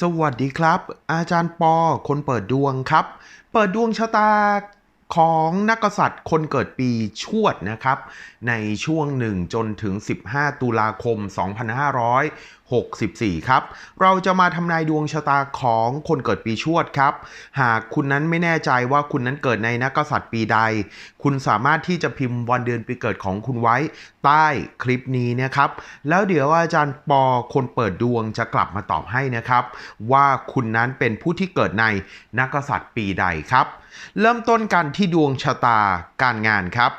สวัสดีครับ อาจารย์ปอ คนเปิดดวงครับ เปิดดวงชะตา ของนักษัตริย์คนเกิดปีชวดนะครับ ในช่วง 1 จนถึง 15 ตุลาคม 2564 ครับ เราจะมาทำนายดวงชะตาของคนเกิดปีชวดครับ หากคุณนั้นไม่แน่ใจว่าคุณนั้นเกิดในนักษัตริย์ปีใด คุณสามารถที่จะพิมพ์วันเดือนปีเกิดของคุณไว้ใต้คลิปนี้นะครับ แล้วเดี๋ยวอาจารย์ปอคนเปิดดวงจะกลับมาตอบให้นะครับ ว่าคุณนั้นเป็นผู้ที่เกิดในนักกษัตริย์ปีใดครับ เริ่มต้นกันที่ดวงชะตาการงานครับ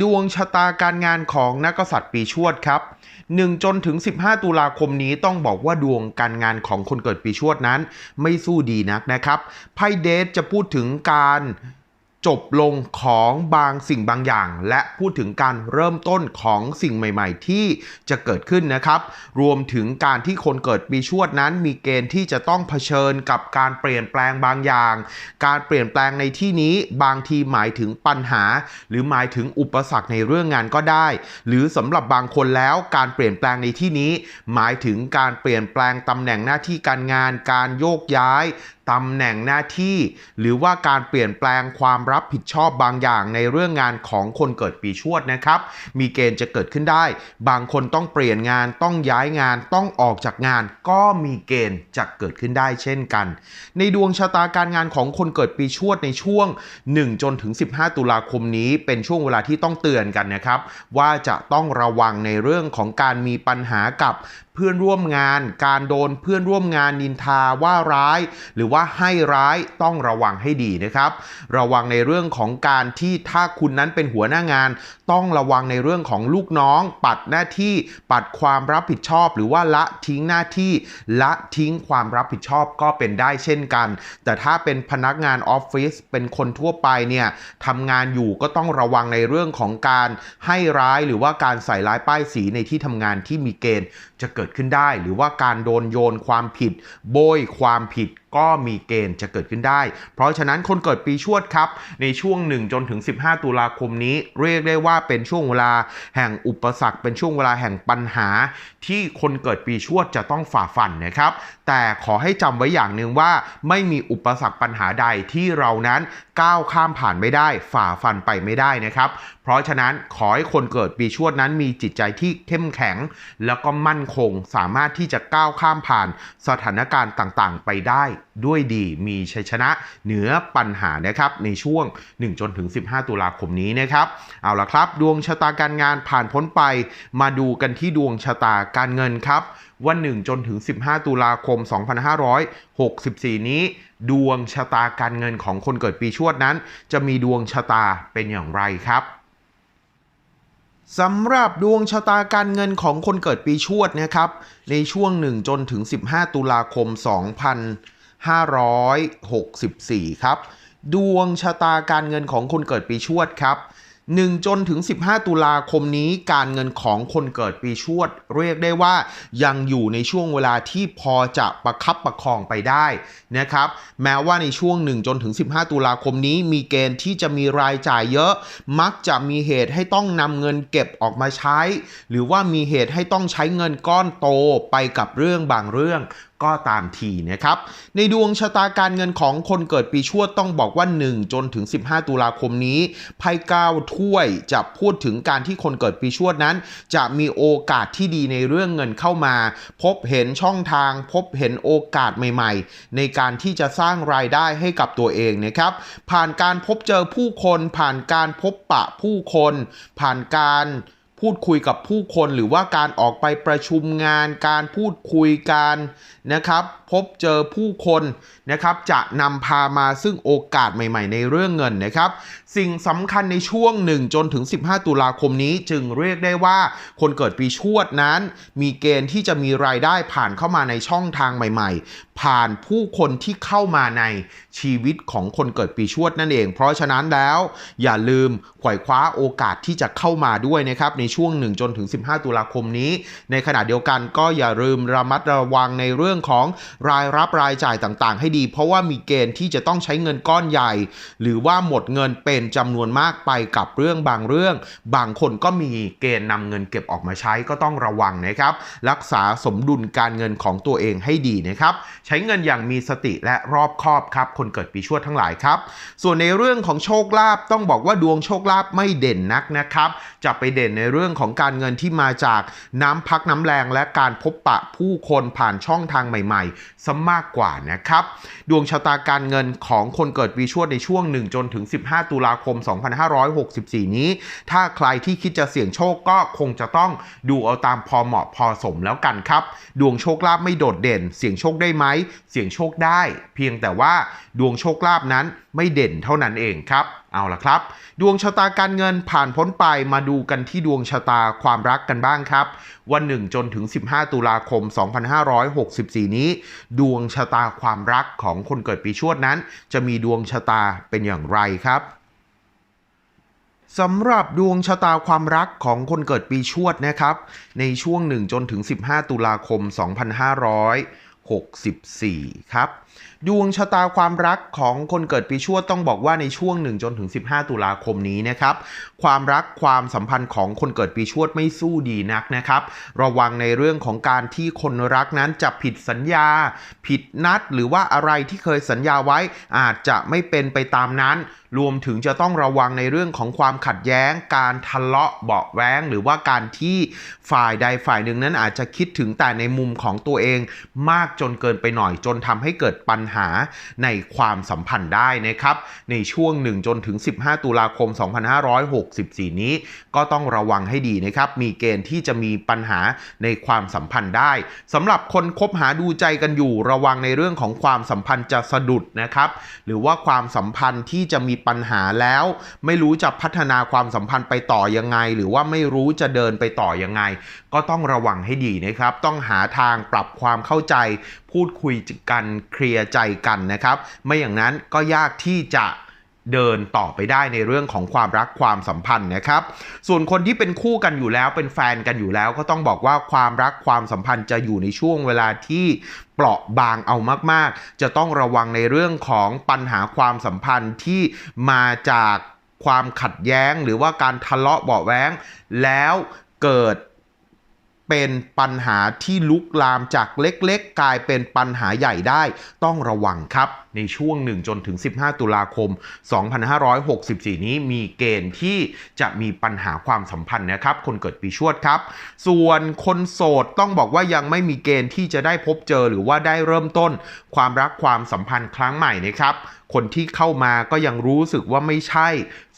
ดวงชะตาการงานของนักกษัตริย์ปีชวดครับ1จนถึง 15 ตุลาคมนี้ต้องบอกว่าดวงการงานของคนเกิดปีชวดนั้น ไม่สู้ดีนักนะครับไพ่เดทจะพูดถึงการ จบลงของบางสิ่งบางอย่าง และพูดถึงการเริ่มต้นของสิ่งใหม่ ๆ ที่จะเกิดขึ้นนะครับ รวมถึงการที่คนเกิดปีชวดนั้น มีเกณฑ์ที่จะต้องเผชิญกับการเปลี่ยนแปลงบางอย่าง การเปลี่ยนแปลงในที่นี้บางทีหมายถึงปัญหา หรือหมายถึงอุปสรรคในเรื่องงานก็ได้ หรือสำหรับบางคนแล้วการเปลี่ยนแปลงในที่นี้ หมายถึงการเปลี่ยนแปลงตำแหน่งหน้าที่การงาน การโยกย้าย ตำแหน่งหน้าที่ หรือว่าการเปลี่ยนแปลงความรับผิดชอบบางอย่างในเรื่องงานของคนเกิดปีชวดนะครับ มีเกณฑ์จะเกิดขึ้นได้ บางคนต้องเปลี่ยนงานต้องย้ายงานต้องออกจากงาน ก็มีเกณฑ์จะเกิดขึ้นได้เช่นกัน ในดวงชะตาการงานของคนเกิดปีชวดในช่วง 1 จนถึง 15 ตุลาคมนี้ เป็นช่วงเวลาที่ต้องเตือนกันนะครับ ว่าจะต้องระวังในเรื่องของการมีปัญหากับ พื่อนร่วมงาน การโดนเพื่อนร่วมงานนินทาว่าร้าย หรือว่าให้ร้ายต้องระวังให้ดีนะครับ ระวังในเรื่องของการที่ถ้าคุณนั้นเป็นหัวหน้างาน ต้องระวังในเรื่องของลูกน้อง ปัดหน้าที่ปัดความรับผิดชอบ หรือว่าละทิ้งหน้าที่ ละทิ้งความรับผิดชอบก็เป็นได้เช่นกัน แต่ถ้าเป็นพนักงานออฟฟิศเป็นคนทั่วไปเนี่ยทำงานอยู่ก็ต้องระวังในเรื่องของการให้ร้ายหรือว่าการใส่ร้ายป้ายสีในที่ทำงานที่มีเกณฑ์ จะเกิดขึ้นได้ หรือว่าการโดนโยนความผิด โบยความผิดก็มีเกณฑ์จะเกิดขึ้นได้ เพราะฉะนั้นคนเกิดปีชวดครับ ในช่วง 1 จนถึง 15 ตุลาคมนี้ เรียกได้ว่าเป็นช่วงเวลาแห่งอุปสรรค เป็นช่วงเวลาแห่งปัญหา ที่คนเกิดปีชวดจะต้องฝ่าฟันนะครับ แต่ขอให้จำไว้อย่างหนึ่งว่า ไม่มีอุปสรรคปัญหาใดที่เรานั้นก้าวข้ามผ่านไม่ได้ ฝ่าฟันไปไม่ได้นะครับ เพราะฉะนั้นขอให้คนเกิดปีชวดนั้นมีจิตใจที่เข้มแข็ง แล้วก็มั่นคงสามารถที่จะก้าวข้ามผ่านสถานการณ์ต่างๆ ไปได้ด้วยดีมีชัยชนะเหนือปัญหานะครับในช่วง 1 จนถึง 15 ตุลาคมนี้นะครับ เอาละครับ ดวงชะตาการงานผ่านพ้นไป มาดูกันที่ดวงชะตาการเงินครับวัน 1 จนถึง 15 ตุลาคม 2564 นี้ ดวงชะตาการเงินของคนเกิดปีชวดนั้น จะมีดวงชะตาเป็นอย่างไรครับสำหรับดวงชะตาการเงินของคนเกิดปีชวดนะครับ ในช่วง 1 จนถึง 15 ตุลาคม 2564 ครับ ดวงชะตาการเงินของคนเกิดปีชวดครับ 1 จนถึง 15 ตุลาคมนี้การเงินของคนเกิดปีชวด เรียกได้ว่ายังอยู่ในช่วงเวลาที่พอจะประคับประคองไปได้นะครับ แม้ว่าในช่วง 1 จนถึง 15 ตุลาคมนี้มีเกณฑ์ที่จะมีรายจ่ายเยอะ มักจะมีเหตุให้ต้องนำเงินเก็บออกมาใช้ หรือว่ามีเหตุให้ต้องใช้เงินก้อนโตไปกับเรื่องบางเรื่อง ก็ตามทีนะครับ ในดวงชะตาการเงินของคนเกิดปีชวดต้องบอกว่า 1 จนถึง 15 ตุลาคมนี้ไพ่ก้าวถ้วยจะพูดถึงการที่คนเกิดปีชวดนั้น จะมีโอกาสที่ดีในเรื่องเงินเข้ามา พบเห็นช่องทาง พบเห็นโอกาสใหม่ ๆ ในการที่จะสร้างรายได้ให้กับตัวเองนะครับ ผ่านการพบเจอผู้คน ผ่านการพบปะผู้คน ผ่านการ พูดคุยกับผู้คนหรือว่าการออกไปประชุมงาน การพูดคุยกันนะครับ พบเจอผู้คนนะครับ จะนำพามาซึ่งโอกาสใหม่ๆ ในเรื่องเงินนะครับ สิ่งสำคัญในช่วง 1 จนถึง 15 ตุลาคมนี้ จึงเรียกได้ว่าคนเกิดปีชวดนั้น มีเกณฑ์ที่จะมีรายได้ผ่านเข้ามาในช่องทางใหม่ ๆ ผ่านผู้คนที่เข้ามาในชีวิตของคนเกิดปีชวดนั่นเอง เพราะฉะนั้นแล้ว อย่าลืมขว่คว้าโอกาสที่จะเข้ามาด้วยนะครับในช่วง 1 จนถึง 15 ตุลาคมนี้ ในขณะเดียวกันก็อย่าลืมระมัดระวังในเรื่องของรายรับรายจ่ายต่างๆ ให้ดี เพราะว่ามีเกณฑ์ที่จะต้องใช้เงินก้อนใหญ่ หรือว่าหมดเงินเป็นจำนวนมากไปกับเรื่องบางเรื่อง บางคนก็มีเกณฑ์นำเงินเก็บออกมาใช้ก็ต้องระวังนะครับ รักษาสมดุลการเงินของตัวเองให้ดีนะครับ ใช้เงินอย่างมีสติและรอบคอบครับ คนเกิดปีชวดทั้งหลายครับ ส่วนในเรื่องของโชคลาภต้องบอกว่าดวงโชคลาภไม่เด่นนักนะครับ จะไปเด่นในเรื่องื่องของการเงินที่มาจากน้ำพักน้ำแรงและการพบปะผู้คนผ่านช่องทางใหม่ๆซะมากกว่านะครับ ดวงชะตาการเงินของคนเกิดปีชวดในช่วง 1 จนถึง 15 ตุลาคม 2564 นี้ ถ้าใครที่คิดจะเสี่ยงโชคก็คงจะต้องดูเอาตามพอเหมาะพอสมแล้วกันครับ ดวงโชคลาภไม่โดดเด่น เสี่ยงโชคได้ไหม เสี่ยงโชคได้ เพียงแต่ว่าดวงโชคลาภนั้นไม่เด่นเท่านั้นเองครับ เอาละครับ ดวงชะตาการเงินผ่านพ้นไปมาดูกันที่ดวงชะตาความรักกันบ้างครับ วันหนึ่งจนถึง 15 ตุลาคม 2564 นี้ ดวงชะตาความรักของคนเกิดปีชวดนั้น จะมีดวงชะตาเป็นอย่างไรครับสำหรับดวงชะตาความรักของคนเกิดปีชวดนะครับ ในช่วง 1 จนถึง 15 ตุลาคม 2564 ครับ ดวงชะตาความรักของคนเกิดปีชวดต้องบอกว่าในช่วง1จนถึง 15 ตุลาคมนี้นะครับ ความรักความสัมพันธ์ของคนเกิดปีชวดไม่สู้ดีนักนะครับ ระวังในเรื่องของการที่คนรักนั้นจะผิดสัญญา ผิดนัด หรือว่าอะไรที่เคยสัญญาไว้อาจจะไม่เป็นไปตามนั้น รวมถึงจะต้องระวังในเรื่องของความขัดแย้ง การทะเลาะเบาะแว้ง หรือว่าการที่ฝ่ายใดฝ่ายหนึ่งนั้นอาจจะคิดถึงแต่ในมุมของตัวเอง มากจนเกินไปหน่อยจนทำให้เกิดปัญหาในความสัมพันธ์ได้นะครับ ในช่วง 1 จนถึง 15 ตุลาคม 2564 นี้ ก็ต้องระวังให้ดีนะครับ มีเกณฑ์ที่จะมีปัญหาในความสัมพันธ์ได้สำหรับคนคบหาดูใจกันอยู่ ระวังในเรื่องของความสัมพันธ์จะสะดุดนะครับ หรือว่าความสัมพันธ์ที่จะมีปัญหาแล้ว ไม่รู้จะพัฒนาความสัมพันธ์ไปต่อยังไง หรือว่าไม่รู้จะเดินไปต่อยังไง ก็ต้องระวังให้ดีนะครับ ต้องหาทางปรับความเข้าใจ พูดคุยกันเคลียร์ใจกันนะครับ ไม่อย่างนั้นก็ยากที่จะเดินต่อไปได้ในเรื่องของความรักความสัมพันธ์นะครับ ส่วนคนที่เป็นคู่กันอยู่แล้วเป็นแฟนกันอยู่แล้ว ก็ต้องบอกว่าความรักความสัมพันธ์จะอยู่ในช่วงเวลาที่เปราะบางเอามาก ๆ จะต้องระวังในเรื่องของปัญหาความสัมพันธ์ที่มาจากความขัดแย้งหรือว่าการทะเลาะเบาแว้ง แล้วเกิด เป็นปัญหาที่ลุกลามจากเล็กๆ กลายเป็นปัญหาใหญ่ได้ ต้องระวังครับ ในช่วง 1 จนถึง 15 ตุลาคม 2564 นี้มีเกณฑ์ที่จะมีปัญหาความสัมพันธ์นะครับ คนเกิดปีชวดครับ ส่วนคนโสดต้องบอกว่ายังไม่มีเกณฑ์ที่จะได้พบเจอหรือว่าได้เริ่มต้น ความรักความสัมพันธ์ครั้งใหม่นะครับคนที่เข้ามาก็ยังรู้สึกว่าไม่ใช่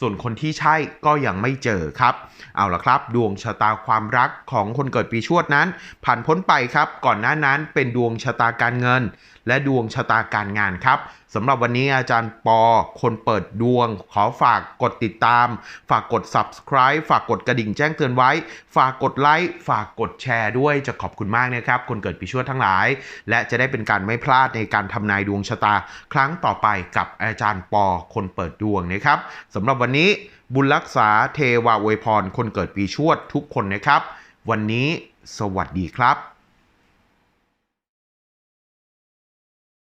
ส่วนคนที่ใช่ก็ยังไม่เจอครับ เอาละครับ ดวงชะตาความรักของคนเกิดปีชวดนั้น ผ่านพ้นไปครับ ก่อนหน้านั้นเป็นดวงชะตาการเงินและดวงชะตาการงานครับสำหรับวันนี้อาจารย์ปอ คนเปิดดวง ขอฝากกดติดตาม ฝากกด subscribe ฝากกดกระดิ่งแจ้งเตือนไว้ ฝากกดไลค์ ฝากกดแชร์ด้วยจะขอบคุณมากนะครับ คนเกิดปีชวดทั้งหลาย และจะได้เป็นการไม่พลาดในการทำนายดวงชะตา ครั้งต่อไปกับอาจารย์ปอ คนเปิดดวงนะครับสำหรับวันนี้บุญรักษาเทวาอวยพร คนเกิดปีชวดทุกคนนะครับ วันนี้สวัสดีครับ